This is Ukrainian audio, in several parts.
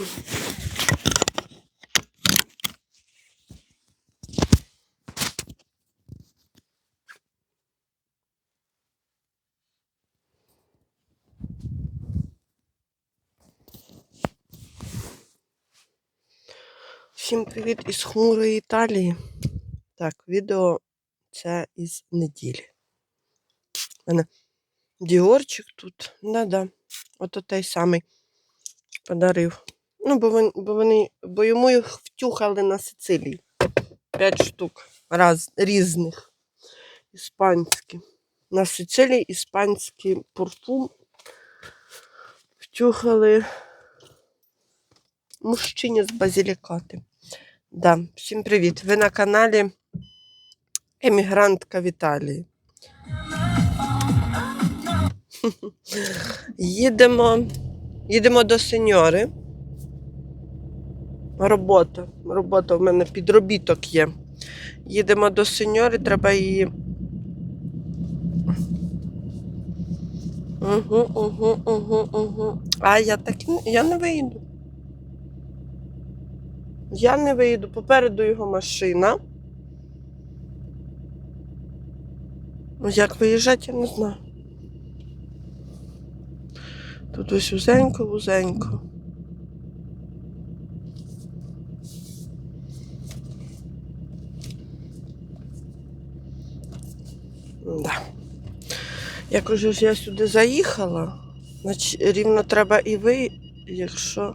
Всім привіт із хмурої Італії. Так, відео це із неділі. У мене Діорчик тут. Да-да. Ото той самий подарив. Ну, бо, він, бо вони, бо йому їх втюхали на Сицилії. П'ять штук раз, різних. Іспанські. На Сицилії іспанський парфум втюхали мужчині з базілікати. Да, всім привіт! Ви на каналі Емігрантка в Італії. Їдемо, їдемо до сеньори. Робота. Робота в мене підробіток є. Їдемо до сеньори, треба її. Угу, угу, угу, угу. А я так я не вийду. Я не вийду. Попереду його машина. Ну, як виїжджати, я не знаю. Тут ось вузенько, вузенько. Да. Як уже ж я сюди заїхала, значить рівно треба і ви, якщо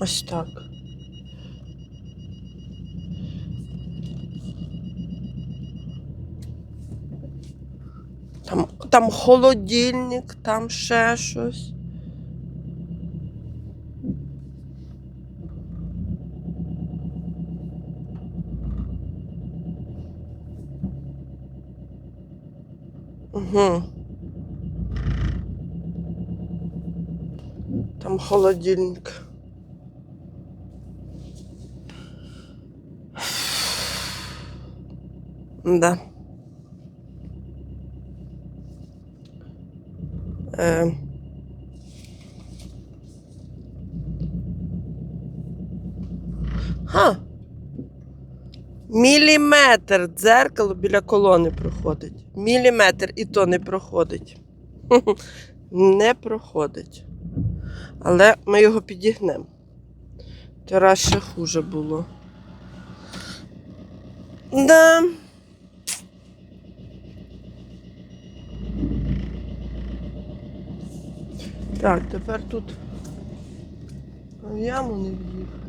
ось так. Там, там холодильник, там ще щось. Угу. Там холодильник. Да. Е. Ха. Міліметр дзеркало біля колони проходить. Міліметр і то не проходить. Не проходить. Але ми його підігнемо. Раз ще хуже було. Да. Так, тепер тут в яму не в'їхати.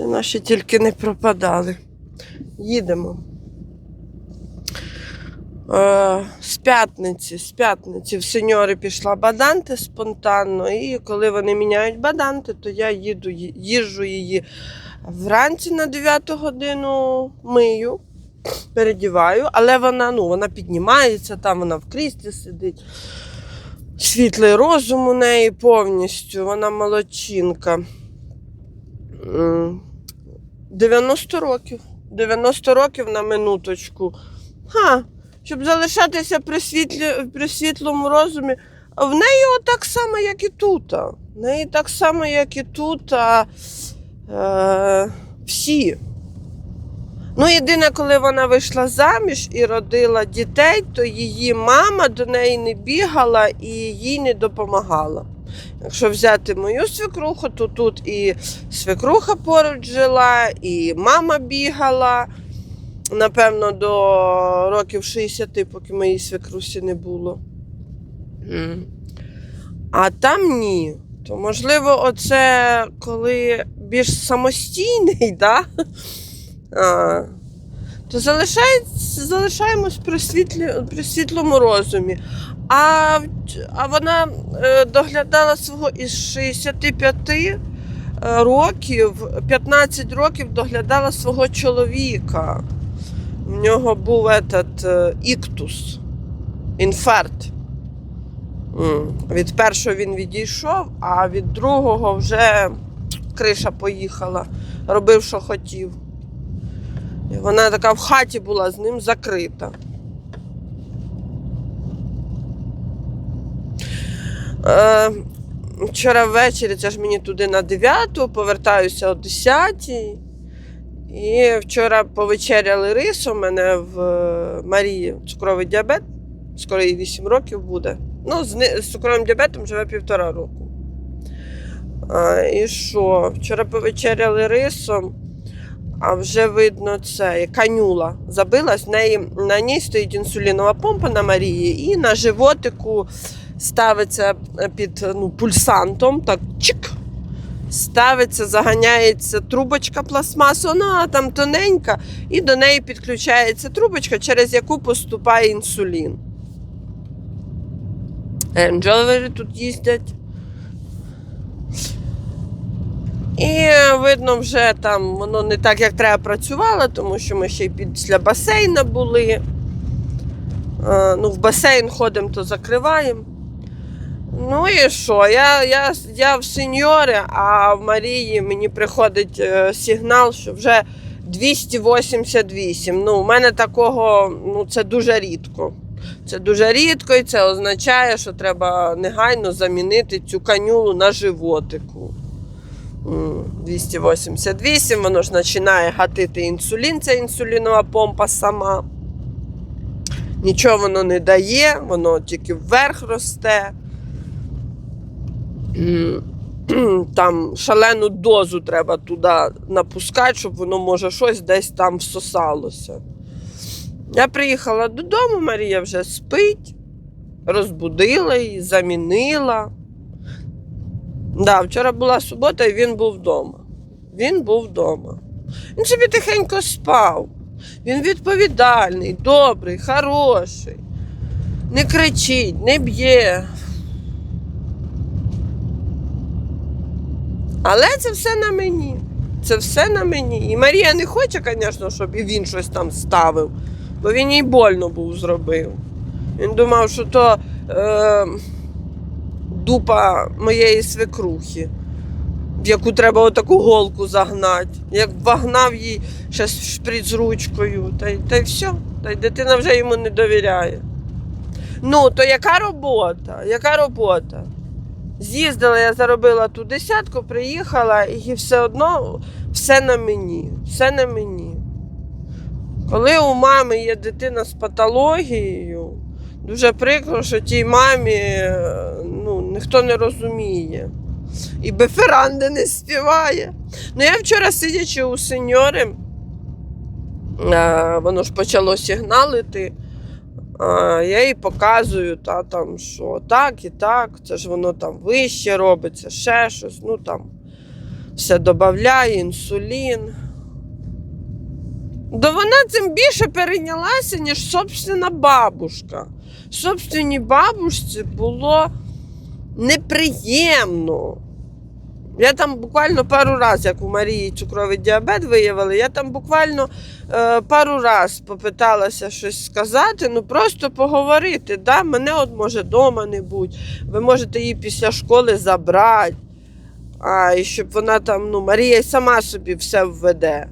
Де наші тільки не пропадали. Їдемо. Е, з п'ятниці, з п'ятниці в сеньори пішла баданти спонтанно, і коли вони міняють баданти, то я їду, ї- їжджу її вранці на 9 годину мию, передіваю, але вона, ну, вона піднімається, там вона в кріслі сидить. Світлий розум у неї повністю, вона молодчинка. М, 90 років. 90 років на минуточку. Ха, щоб залишатися при, світлі, при світлому розумі. В неї так само, як і тут. В неї так само, як і тут. А, е, всі. Ну, єдине, коли вона вийшла заміж і родила дітей, то її мама до неї не бігала і їй не допомагала. Якщо взяти мою свекруху, то тут і свекруха поруч жила, і мама бігала. Напевно, до років 60, поки моїй свекрусі не було. М. А там ні. То, можливо, оце коли більш самостійний, да? а, то залишаємось при, світлі, при світлому розумі. А, а вона е, доглядала свого із 65 е, років, 15 років доглядала свого чоловіка. В нього був этот, е, іктус, інфаркт. Від першого він відійшов, а від другого вже криша поїхала, робив, що хотів. Вона така в хаті була з ним закрита. Е, вчора ввечері, це ж мені туди на 9, повертаюся о 10. І вчора повечеряли рисом. У мене в е, Марії цукровий діабет. Скоро їй 8 років буде. Ну, з, цукровим діабетом живе півтора року. А, і що? Вчора повечеряли рисом, а вже видно це канюла забилась. В неї на ній стоїть інсулінова помпа на Марії, і на животику ставиться під ну, пульсантом, так чик. Ставиться, заганяється трубочка пластмасу, вона там тоненька, і до неї підключається трубочка, через яку поступає інсулін. Енджелери тут їздять. І видно, вже там воно не так, як треба працювало, тому що ми ще й після басейна були. Е, Ну, в басейн ходимо, то закриваємо. Ну і що? Я, я, я в сеньорі, а в Марії мені приходить е, сигнал, що вже 288. Ну, у мене такого, ну це дуже рідко. Це дуже рідко, і це означає, що треба негайно замінити цю канюлу на животику. 288, воно ж починає гатити інсулін, ця інсулінова помпа сама. Нічого воно не дає, воно тільки вверх росте. Там шалену дозу треба туди напускати, щоб воно може щось десь там всосалося. Я приїхала додому, Марія вже спить, розбудила її, замінила. Да, вчора була субота, і він був вдома. Він був вдома. Він собі тихенько спав. Він відповідальний, добрий, хороший. Не кричить, не б'є. Але це все на мені. Це все на мені. І Марія не хоче, звісно, щоб і він щось там ставив, бо він їй больно був зробив. Він думав, що то е, дупа моєї свекрухи, в яку треба отаку голку загнати. Як вагнав їй ще шприц ручкою, та й, та й все. Та й дитина вже йому не довіряє. Ну, то яка робота? Яка робота? З'їздила, я заробила ту десятку, приїхала, і все одно все на мені. Все на мені. Коли у мами є дитина з патологією, дуже прикро, що тій мамі е, ну, ніхто не розуміє. І беферанди не співає. Ну, я вчора сидячи у сеньори, е, воно ж почало сигналити. А, я їй показую, та, там, що так і так, це ж воно там вище робиться, ще щось, ну там все додає, інсулін. Да вона цим більше перейнялася, ніж собственна бабушка. Собственній бабушці було неприємно. Я там буквально пару разів, як у Марії цукровий діабет виявили, я там буквально е, пару разів попиталася щось сказати, ну просто поговорити. Да? Мене от може вдома не будь, ви можете її після школи забрати. А, і щоб вона там, ну, Марія сама собі все введе.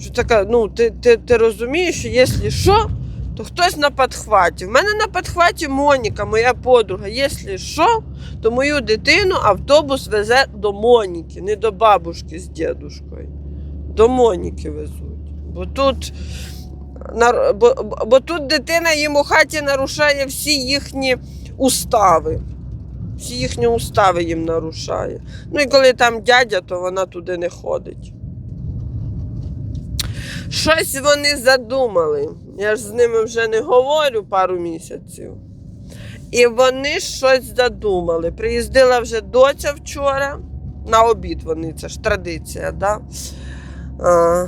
Що така, ну, ти, ти, ти розумієш, що якщо що, то хтось на підхваті. В мене на підхваті Моніка, моя подруга. Якщо що, то мою дитину автобус везе до Моніки, не до бабушки з дідушкою. До Моніки везуть. Бо тут, бо, бо- тут дитина їм у хаті нарушає всі їхні устави. Всі їхні устави їм нарушає. Ну і коли там дядя, то вона туди не ходить. Щось вони задумали. Я ж з ними вже не говорю пару місяців. І вони щось задумали. Приїздила вже доця вчора. На обід вони, це ж традиція, да? А,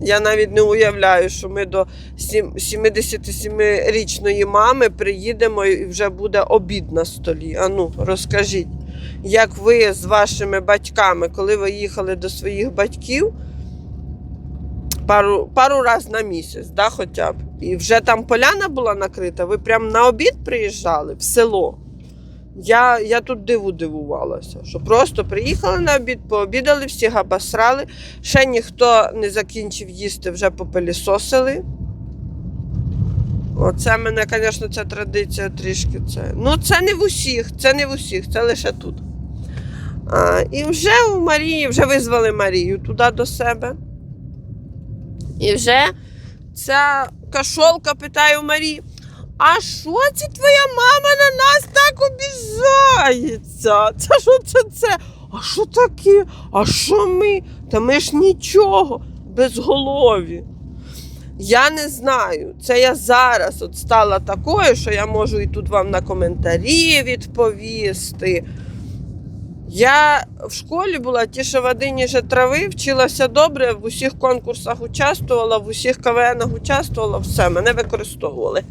я навіть не уявляю, що ми до 77-річної мами приїдемо і вже буде обід на столі. Ану, розкажіть, як ви з вашими батьками, коли ви їхали до своїх батьків, пару, пару раз на місяць, да, хоча б. І вже там поляна була накрита, ви прямо на обід приїжджали в село. Я, я тут диву дивувалася, що просто приїхали на обід, пообідали, всі габасрали, ще ніхто не закінчив їсти, вже попелісосили. Оце мене, звісно, ця традиція трішки це. Ну, це не в усіх, це не в усіх, це лише тут. А, і вже у Марії, вже визвали Марію туди до себе. І вже ця кашолка питає у Марії: а що це твоя мама на нас так обіжається? Це що це це? А що таке? А що ми? Та ми ж нічого, безголові. Я не знаю. Це я зараз от стала такою, що я можу і тут вам на коментарі відповісти. Я в школі була тіше води, ніж трави, вчилася добре, в усіх конкурсах участвувала, в усіх КВНах участвувала, все, мене використовували.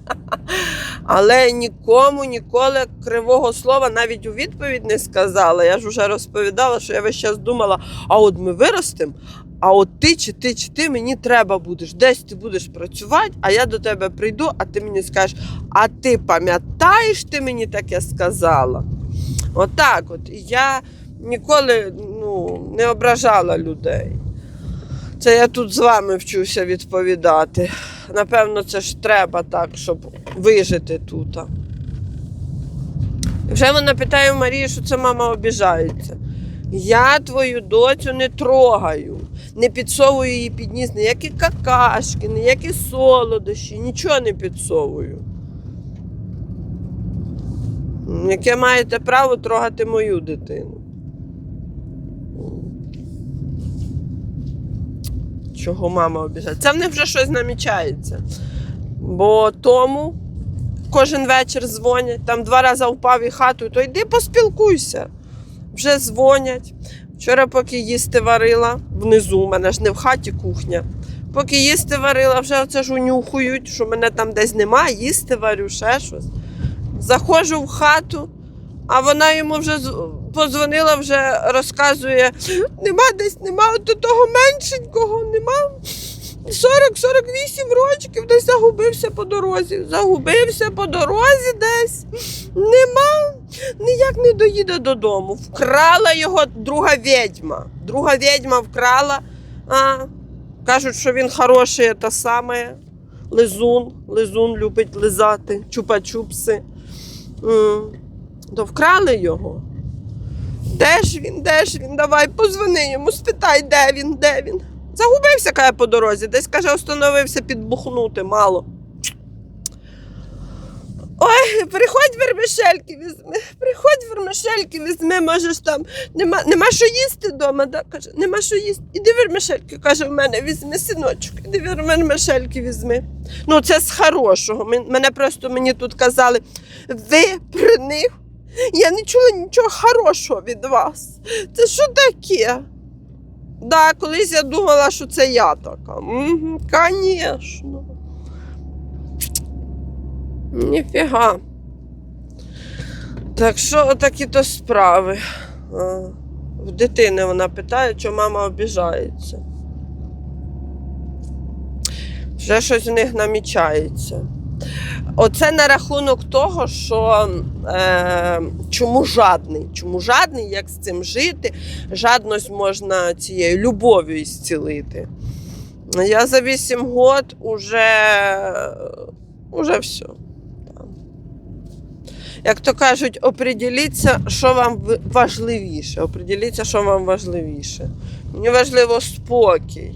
Але нікому ніколи кривого слова навіть у відповідь не сказала. Я ж вже розповідала, що я весь час думала: а от ми виростемо, а от ти чи ти, чи ти мені треба будеш. Десь ти будеш працювати, а я до тебе прийду, а ти мені скажеш, а ти пам'ятаєш, ти мені таке сказала? Отак от. І я ніколи ну, не ображала людей. Це я тут з вами вчуся відповідати. Напевно, це ж треба так, щоб вижити тут. Вже вона питає у Марії, що це мама обіжається. Я твою доцю не трогаю, не підсовую її під ніс ніякі какашки, ніякі солодощі, нічого не підсовую. Яке маєте право трогати мою дитину? Чого мама обіжає? Це в них вже щось намічається. Бо тому кожен вечір дзвонять, там два рази впав і хату, то йди поспілкуйся. Вже дзвонять. Вчора, поки їсти варила, внизу, у мене ж не в хаті кухня. Поки їсти варила, вже оце ж унюхують, що мене там десь немає, їсти варю, ще щось. Заходжу в хату, а вона йому вже позвонила, вже розказує: нема десь, нема от того меншенького, нема. 40-48 років десь загубився по дорозі. Загубився по дорозі десь. Нема, ніяк не доїде додому. Вкрала його друга відьма. Друга відьма вкрала. А, кажуть, що він хороший, те саме. Лизун, лизун любить лизати, чупа-чупси. То вкрали його. Де ж він, де ж він? Давай, позвони йому, спитай, де він, де він. Загубився, каже, по дорозі, десь, каже, остановився підбухнути мало. Ой, приходь вермишельки візьми, приходь вермишельки візьми, можеш там. Нема, нема що їсти вдома, да? каже, нема що їсти. Іди вермишельки, каже, в мене візьми, синочок, іди вермишельки візьми. Ну, це з хорошого. Мене просто мені тут казали, ви про них. Я не чула нічого хорошого від вас. Це що таке? Да, колись я думала, що це я така. Угу, Звісно. Ніфіга. Так що такі то справи. В дитини вона питає, що мама обіжається. Вже щось в них намічається. Оце на рахунок того, що е, чому жадний? Чому жадний, як з цим жити? Жадність можна цією любов'ю ісцілити. Я за 8 год уже, уже все. Як то кажуть, оприділіться, що вам важливіше. Оприділіться, що вам важливіше. Мені важливо спокій.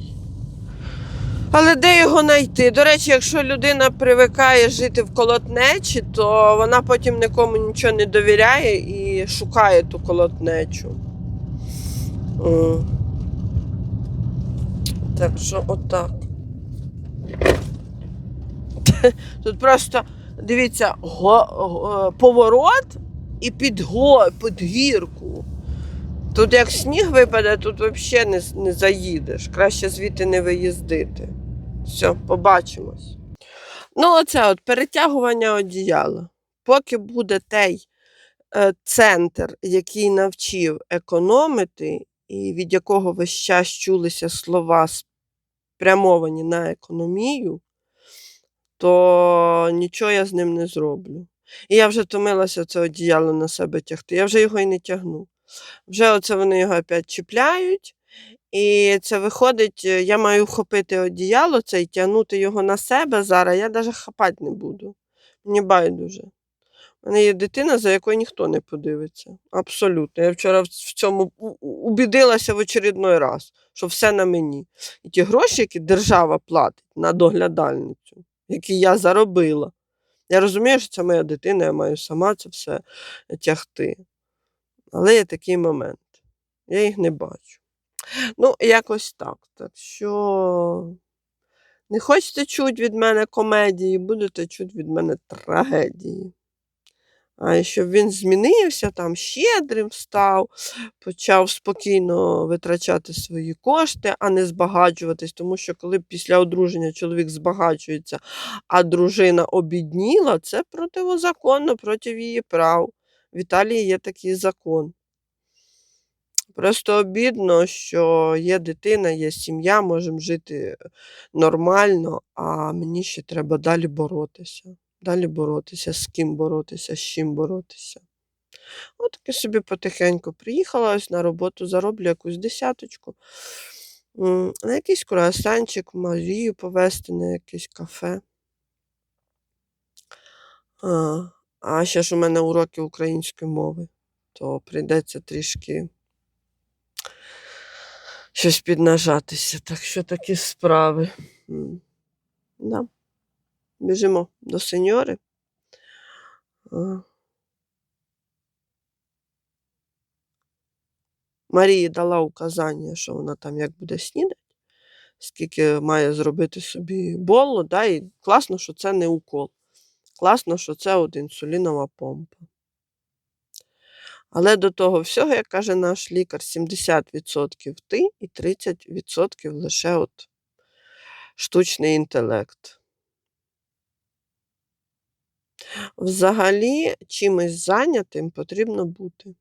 Але де його знайти? До речі, якщо людина привикає жити в колотнечі, то вона потім нікому нічого не довіряє і шукає ту колотнечу. Так що отак. Тут просто дивіться, го, го- поворот і під, го, під гірку. Тут як сніг випаде, тут взагалі не, не заїдеш. Краще звідти не виїздити. Все, побачимось. Ну, оце от перетягування одіяла. Поки буде той е, центр, який навчив економити, і від якого весь час чулися слова спрямовані на економію, то нічого я з ним не зроблю. І я вже втомилася це одіяло на себе тягти. Я вже його і не тягну. Вже оце вони його опять чіпляють. І це виходить, е, я маю вхопити одіяло це і тягнути його на себе зараз. Я навіть хапати не буду. Мені байдуже. У мене є дитина, за якою ніхто не подивиться. Абсолютно. Я вчора в цьому убідилася в очередной раз, що все на мені. І ті гроші, які держава платить на доглядальницю, які я заробила. Я розумію, що це моя дитина, я маю сама це все тягти. Але є такий момент. Я їх не бачу. Ну, якось так. Так що не хочете чути від мене комедії, будете чути від мене трагедії. А щоб він змінився, там щедрим став, почав спокійно витрачати свої кошти, а не збагачуватись. Тому що коли після одруження чоловік збагачується, а дружина обідніла, це противозаконно проти її прав. В Італії є такий закон. Просто обідно, що є дитина, є сім'я, можемо жити нормально, а мені ще треба далі боротися. Далі боротися, з ким боротися, з чим боротися. От таки собі потихеньку приїхала ось на роботу, зароблю якусь десяточку. На якийсь круасанчик, Марію повезти на якесь кафе. А, а ще ж у мене уроки української мови, то прийдеться трішки щось піднажатися. Так що такі справи. Да. Біжимо до сеньори. Марії дала указання, що вона там як буде снідати, скільки має зробити собі болу, да, і класно, що це не укол. Класно, що це от інсулінова помпа. Але до того всього, як каже наш лікар, 70% ти і 30% лише от штучний інтелект. Взагалі, чимось зайнятим потрібно бути.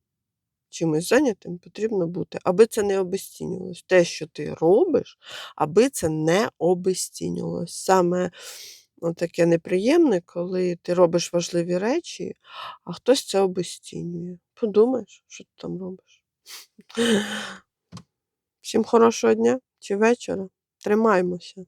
Чимось зайнятим потрібно бути, аби це не обесцінювалось. Те, що ти робиш, аби це не обесцінювалось. Саме ну, таке неприємне, коли ти робиш важливі речі, а хтось це обесцінює. Подумаєш, що ти там робиш. Всім хорошого дня чи вечора. Тримаймося.